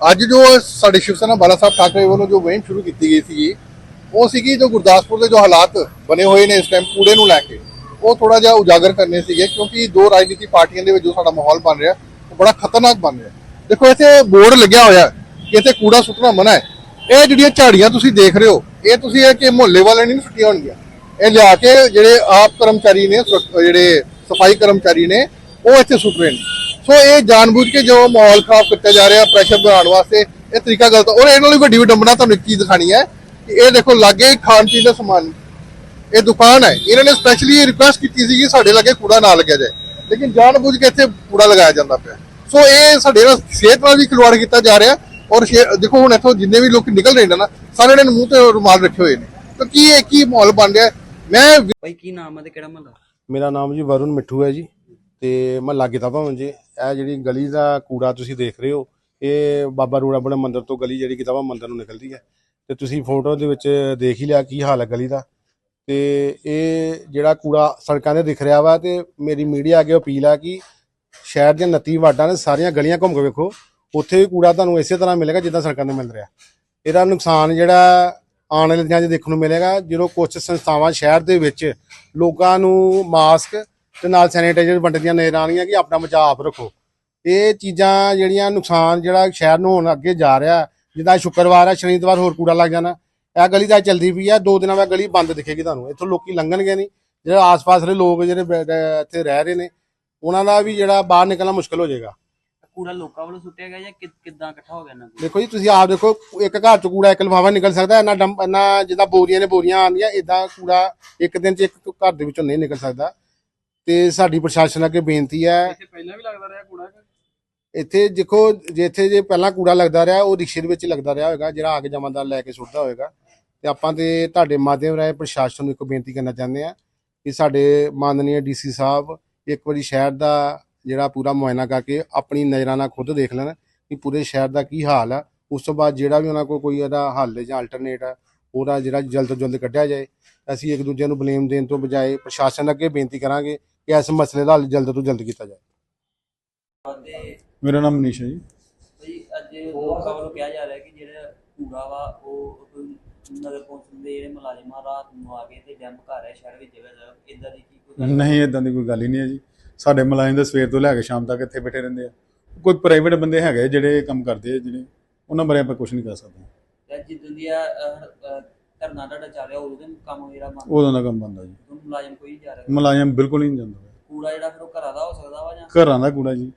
ਅੱਜ ਜੋ ਸਾਡੇ ਸ਼ਿਵ ਸੈਨਾ ਬਾਲਾ ਸਾਹਿਬ ਠਾਕਰੇ ਵੱਲੋਂ ਜੋ ਮੁਹਿੰਮ ਸ਼ੁਰੂ ਕੀਤੀ ਗਈ ਸੀ ਉਹ ਸੀਗੀ ਜੋ ਗੁਰਦਾਸਪੁਰ ਦੇ ਜੋ ਹਾਲਾਤ ਬਣੇ ਹੋਏ ਨੇ ਇਸ ਟਾਈਮ ਕੂੜੇ ਨੂੰ ਲੈ ਕੇ, ਉਹ ਥੋੜਾ ਜਿਹਾ ਉਜਾਗਰ ਕਰਨੇ ਸੀਗੇ ਕਿਉਂਕਿ ਦੋ ਰਾਜਨੀਤੀ ਪਾਰਟੀਆਂ ਦੇ ਵਿੱਚ ਜੋ ਸਾਡਾ ਮਾਹੌਲ ਬਣ ਰਿਹਾ, ਉਹ ਬੜਾ ਖਤਰਨਾਕ ਬਣ ਰਿਹਾ। ਦੇਖੋ, ਇੱਥੇ ਬੋਰਡ ਲੱਗਿਆ ਹੋਇਆ ਕਿ ਇੱਥੇ ਕੂੜਾ ਸੁੱਟਣਾ ਮਨਾ ਹੈ। ਇਹ ਜਿਹੜੀਆਂ ਝਾੜੀਆਂ ਤੁਸੀਂ ਦੇਖ ਰਹੇ ਹੋ, ਇਹ ਤੁਸੀਂ ਇਹ ਕਿ ਮੁਹੱਲੇ ਵਾਲੇ ਨਹੀਂ ਸੁੱਟੀਆਂ ਹੋਣਗੀਆਂ। ਇਹ ਲਿਆ ਕੇ ਜਿਹੜੇ ਆਪ ਕਰਮਚਾਰੀ ਨੇ ਜਿਹੜੇ ਸਫ਼ਾਈ ਕਰਮਚਾਰੀ ਨੇ, ਉਹ ਇੱਥੇ ਸੁੱਟ ਰਹੇ ਨੇ। ਸੋ ਇਹ ਜਾਣਬੁੱਝ ਕੇ ਜੋ ਮਾਹੌਲ ਖਰਾਬ ਕੀਤਾ ਜਾ ਰਿਹਾ ਪ੍ਰੈਸ਼ਰ ਬਣਾਉਣ ਵਾਸਤੇ ਇਹ ਤਰੀਕਾ ਗਲਤ। ਔਰ ਇਹਨਾਂ ਲਈ ਵੱਡੀ ਵਿਡੰਬਨਾ ਤੁਹਾਨੂੰ ਇੱਕ ਚੀਜ਼ ਦਿਖਾਣੀ ਹੈ ਕਿ ਇਹ ਦੇਖੋ ਲਾਗੇ ਖਾਣ ਪੀਣ ਦਾ ਸਮਾਨ ਇਹ ਦੁਕਾਨ ਹੈ। ਇਹਨਾਂ ਨੇ ਸਪੈਸ਼ਲੀ ਰਿਕੁਐਸਟ ਕੀਤੀ ਸੀ ਕਿ ਸਾਡੇ ਲਾਗੇ ਕੂੜਾ ਨਾ ਲੱਗਿਆ ਜਾਏ। ਲੇਕਿਨ ਜਾਣਬੁੱਝ ਕੇ ਇੱਥੇ ਕੂੜਾ ਲਗਾਇਆ ਜਾਂਦਾ ਪਿਆ। ਸੋ ਇਹ ਸਾਡੇ ਨਾਲ ਸਿਹਤ ਨਾਲ ਵੀ ਖਿਲਵਾੜ ਕੀਤਾ ਜਾ ਰਿਹਾ। ਔਰ ਦੇਖੋ ਹੁਣ ਇੱਥੋਂ ਜਿੰਨੇ ਵੀ ਲੋਕ ਨਿਕਲ ਰਹੇ ਨੇ ਨਾ ਸਾਰਿਆਂ ਨੇ ਮੂੰਹ ਤੇ ਰੁਮਾਲ ਰੱਖੇ ਹੋਏ ਨੇ। ਤਾਂ ਕੀ ਇਹ ਕੀ ਮਾਹੌਲ ਬਣ ਰਿਹਾ? ਮੈਂ ਭਾਈ ਕੀ ਨਾਮ ਹੈ ਤੇ ਕਿਹੜਾ ਮਹੱਲਾ? ਮੇਰਾ ਨਾਮ ਜੀ ਵਰੁਣ ਮਿੱਠੂ ਹੈ ਜੀ ਤੇ ਮੈਂ ਲਾਗੇ ਤਾਂ ਭਵਨ ਜੀ। ਇਹ ਜਿਹੜੀ ਗਲੀ ਦਾ ਕੂੜਾ ਤੁਸੀਂ ਦੇਖ ਰਹੇ ਹੋ, ਇਹ ਬਾਬਾ ਰੂੜਾ ਬੜਾ ਮੰਦਿਰ ਤੋਂ ਗਲੀ ਜਿਹੜੀ ਕਿਤਾਬਾ ਮੰਦਿਰ ਨੂੰ ਨਿਕਲਦੀ ਹੈ। ਤੇ ਤੁਸੀਂ ਫੋਟੋ ਦੇ ਵਿੱਚ ਦੇਖ ਹੀ ਲਿਆ ਕੀ ਹਾਲ ਹੈ ਗਲੀ ਦਾ। ਤੇ ਇਹ ਜਿਹੜਾ ਕੂੜਾ ਸੜਕਾਂ ਦੇ ਦਿਖ ਰਿਹਾ ਵਾ ਤੇ ਮੇਰੀ ਮੀਡੀਆ ਅੱਗੇ ਅਪੀਲ ਆ ਕਿ ਸ਼ਹਿਰ ਦੀਆਂ 29 ਵਾਡਾਂ ਨੇ ਸਾਰੀਆਂ ਗਲੀਆਂ ਘੁੰਮ ਕੇ ਵੇਖੋ, ਉੱਥੇ ਵੀ ਕੂੜਾ ਤੁਹਾਨੂੰ ਇਸੇ ਤਰ੍ਹਾਂ ਮਿਲੇਗਾ ਜਿੱਦਾਂ ਸੜਕਾਂ ਤੇ ਮਿਲ ਰਿਹਾ। ਇਹਦਾ ਨੁਕਸਾਨ ਜਿਹੜਾ ਆਉਣ ਵਾਲੇ ਦਿਨਾਂ 'ਚ ਦੇਖਣ ਨੂੰ ਮਿਲੇਗਾ, ਜਦੋਂ ਕੁਝ ਸੰਸਥਾਵਾਂ ਸ਼ਹਿਰ ਦੇ ਵਿੱਚ ਲੋਕਾਂ ਨੂੰ ਮਾਸਕ ਤੇ ਨਾਲ ਸੈਨੀਟਾਈਜ਼ਰ ਵੰਡਦੀਆਂ ਨਜ਼ਰ ਆਉਣਗੀਆਂ ਕਿ ਆਪਣਾ ਬਚਾਅ ਆਪ ਰੱਖੋ। ਇਹ ਚੀਜ਼ਾਂ ਜਿਹੜੀਆਂ ਨੁਕਸਾਨ ਜਿਹੜਾ ਸ਼ਹਿਰ ਨੂੰ ਹੁਣ ਅੱਗੇ ਜਾ ਰਿਹਾ ਜਿੱਦਾਂ ਸ਼ੁੱਕਰਵਾਰ ਹੈ ਸ਼ਨੀਵਾਰ ਹੋਰ ਕੂੜਾ ਲੱਗ ਜਾਣਾ। ਇਹ ਗਲੀ ਤਾਂ ਚੱਲਦੀ ਪਈ ਆ ਦੋ ਦਿਨਾਂ ਬਾਅਦ ਗਲੀ ਬੰਦ ਦਿਖੇਗੀ ਤੁਹਾਨੂੰ। ਇੱਥੋਂ ਲੋਕੀ ਲੰਘਣਗੇ ਨਹੀਂ। ਜਿਹੜੇ ਆਸ-ਪਾਸ ਦੇ ਲੋਕ ਜਿਹੜੇ ਇੱਥੇ ਰਹਿ ਰਹੇ ਨੇ ਉਹਨਾਂ ਦਾ ਵੀ ਜਿਹੜਾ ਬਾਹਰ ਨਿਕਲਣਾ ਮੁਸ਼ਕਲ ਹੋ ਜਾਏਗਾ। ਕੂੜਾ ਲੋਕਾਂ ਵੱਲੋਂ ਸੁੱਟਿਆ ਗਿਆ ਜਾਂ ਕਿੱਦਾਂ ਇਕੱਠਾ ਹੋ ਗਿਆ ਕੋਲ? ਦੇਖੋ ਜੀ ਤੁਸੀਂ ਆਪ ਦੇਖੋ ਇੱਕ ਘਰ ਚ ਕੂੜਾ ਇੱਕ ਲਿਫਾਫਾ ਨਿਕਲ ਸਕਦਾ ਇੰਨਾ ਇੰਨਾ ਜਿੱਦਾਂ ਬੋਰੀਆਂ ਨੇ ਬੋਰੀਆਂ ਆਉਂਦੀਆਂ ਇਦਾਂ ਕੂੜਾ ਇੱਕ ਦਿਨ ਚ ਇੱਕ ਘਰ ਦੇ ਵਿੱਚੋਂ ਨਹੀਂ ਨਿਕਲ ਸਕਦਾ। ਤੇ ਸਾਡੀ ਪ੍ਰਸ਼ਾਸਨ ਅੱਗੇ ਬੇਨਤੀ ਹੈ। ਇੱਥੇ ਪਹਿਲਾਂ ਵੀ ਲੱਗਦਾ ਰਿਹਾ ਕੂੜਾ ਇੱਥੇ ਦੇਖੋ ਜੇ ਇੱਥੇ ਜੇ ਪਹਿਲਾਂ ਕੂੜਾ ਲੱਗਦਾ ਰਿਹਾ ਉਹ ਰਿਕਸ਼ੇ ਦੇ ਵਿੱਚ ਲੱਗਦਾ ਰਿਹਾ ਹੋਵੇਗਾ ਜਿਹੜਾ ਆ ਕੇ ਜਮਾਦਾਰ ਲੈ ਕੇ ਸੁੱਟਦਾ ਹੋਵੇਗਾ ਤੇ ਆਪਾਂ ਤੇ ਤੁਹਾਡੇ ਮਾਧਿਅਮ ਰਾਹੀਂ ਪ੍ਰਸ਼ਾਸਨ ਨੂੰ ਇੱਕ ਬੇਨਤੀ ਕਰਨਾ ਚਾਹੁੰਦੇ ਆ ਕਿ ਸਾਡੇ ਮਾਨਨੀय ਡੀਸੀ ਸਾਹਿਬ ਇੱਕ ਵਾਰੀ ਸ਼ਹਿਰ ਦਾ ਜਿਹੜਾ ਪੂਰਾ ਮੁਆਇਨਾ ਕਰਕੇ ਆਪਣੀ ਨਜ਼ਰਾਂ ਨਾਲ ਖੁਦ ਦੇਖ ਲੈਣ ਕਿ ਪੂਰੇ ਸ਼ਹਿਰ ਦਾ ਕੀ ਹਾਲ ਆ। ਉਸ ਤੋਂ ਬਾਅਦ ਜਿਹੜਾ ਵੀ ਉਹਨਾਂ ਕੋਲ ਕੋਈ ਇਹਦਾ ਹੱਲ ਜਾਂ ਅਲਟਰਨੇਟ ਆ ਉਹਦਾ ਜਿਹੜਾ ਜਲਦ ਤੋਂ ਜਲਦ ਕੱਢਿਆ ਜਾਏ। ਅਸੀਂ ਇੱਕ ਦੂਜੇ ਨੂੰ ਬਲੇਮ ਦੇਣ ਤੋਂ ਬਜਾਏ ਪ੍ਰਸ਼ਾਸਨ ਅੱਗੇ ਬੇਨਤੀ ਕਰਾਂਗੇ ਕਿ ਇਸ ਮਸਲੇ ਦਾ ਹੱਲ ਜਲਦ ਤੋਂ ਜਲਦ ਕੀਤਾ ਤੇ ਮੇਰਾ ਨਾਮ ਮਨੀਸ਼ ਹੈ ਜੀ। ਭਾਈ ਅੱਜ ਲੋਕਾਂ ਵੱਲੋਂ ਕਿਹਾ ਜਾ ਰਿਹਾ ਕਿ ਜਿਹੜਾ ਕੂੜਾ ਵਾ ਉਹ ਕੋਈ ਨਗਰ ਕੌਂਸਲ ਦੇ ਜਿਹੜੇ ਮੁਲਾਜ਼ਮ ਆ ਰਾਤ ਨੂੰ ਆ ਕੇ ਤੇ ਡੈਂਪ ਕਰ ਰਿਹਾ ਸ਼ਹਿਰ ਵਿੱਚ ਜਗ੍ਹਾ ਜਗ੍ਹਾ ਇਦਾਂ ਦੀ ਕੀ ਕੋਈ ਗੱਲ? ਨਹੀਂ ਇਦਾਂ ਦੀ ਕੋਈ ਗੱਲ ਹੀ ਨਹੀਂ ਹੈ ਜੀ। ਸਾਡੇ ਮੁਲਾਜ਼ਮ ਤਾਂ ਸਵੇਰ ਤੋਂ ਲੈ ਕੇ ਸ਼ਾਮ ਤੱਕ ਇੱਥੇ ਬੈਠੇ ਰਹਿੰਦੇ ਆ। ਕੋਈ ਪ੍ਰਾਈਵੇਟ ਬੰਦੇ ਹੈਗੇ ਜਿਹੜੇ ਕੰਮ ਕਰਦੇ ਆ ਜਿਹੜੇ ਉਹਨਾਂ ਬਾਰੇ ਆਪਾਂ ਕੁਝ ਨਹੀਂ ਕਰ ਸਕਦੇ। ਜਿੱਦਾਂ ਦੀ ਆ ਅਹ, ਅਹ, ਧਰਨਾ ਤੁਹਾਡਾ ਚੱਲ ਰਿਹਾ ਉਦੋਂ ਦੇ ਕੰਮ ਬੰਦ ਉਦੋਂ ਦਾ ਕੰਮ ਬੰਦਾ ਜੀ। ਮੁਲਾਜ਼ਮ ਕੋਈ ਨਹੀਂ ਜਾ ਰਿਹਾ। ਮੁਲਾਜ਼ਮ ਬਿਲਕੁਲ ਨਹੀਂ ਜਾਂਦਾ। ਕੂੜਾ ਜਿਹੜਾ ਫਿਰ ਉਹ ਘਰਾਂ ਦਾ ਹੋ ਸਕਦਾ ਵਾ ਜਾਂ? ਘਰਾਂ ਦਾ ਕੂੜਾ ਜੀ।